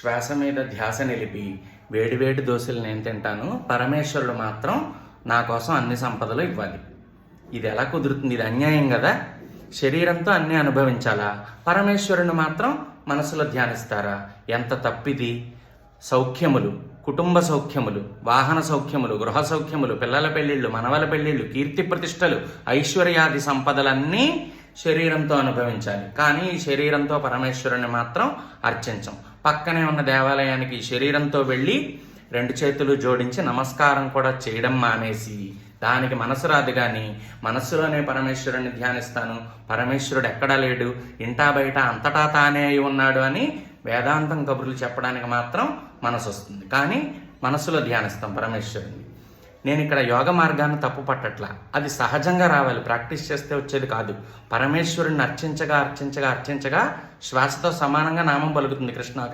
శ్వాస మీద ధ్యాస నిలిపి వేడివేడి దోశలు నేను తింటాను. పరమేశ్వరుడు మాత్రం నా కోసం అన్ని సంపదలు ఇవ్వాలి. ఇది ఎలా కుదురుతుంది? ఇది అన్యాయం కదా? శరీరంతో అన్నీ అనుభవించాలా? పరమేశ్వరుని మాత్రం మనసులో ధ్యానిస్తారా? ఎంత తప్పిది? సౌఖ్యములు కుటుంబ సౌఖ్యములు వాహన సౌఖ్యములు గృహ సౌఖ్యములు పిల్లల పెళ్ళిళ్ళు మనవల పెళ్ళిళ్ళు కీర్తి ప్రతిష్టలు ఐశ్వర్యాది సంపదలన్నీ శరీరంతో అనుభవించాలి. కానీ ఈ శరీరంతో పరమేశ్వరుని మాత్రం అర్చించం. పక్కనే ఉన్న దేవాలయానికి శరీరంతో వెళ్ళి రెండు చేతులు జోడించి నమస్కారం కూడా చేయడం మానేసి దానికి మనసు రాదు కానీ మనస్సులోనే పరమేశ్వరుని ధ్యానిస్తాను. పరమేశ్వరుడు ఎక్కడా లేడు ఇంటా బయట అంతటా తానే అయి ఉన్నాడు అని వేదాంతం కబుర్లు చెప్పడానికి మాత్రం మనసు వస్తుంది కానీ మనసులో ధ్యానిస్తాం పరమేశ్వరుని నేను ఇక్కడ యోగ మార్గాన్ని తప్పు పట్టట్లా. అది సహజంగా రావాలి. ప్రాక్టీస్ చేస్తే వచ్చేది కాదు. పరమేశ్వరుని అర్చించగా అర్చించగా అర్చించగా శ్వాసతో సమానంగా నామం పలుకుతుంది కృష్ణ.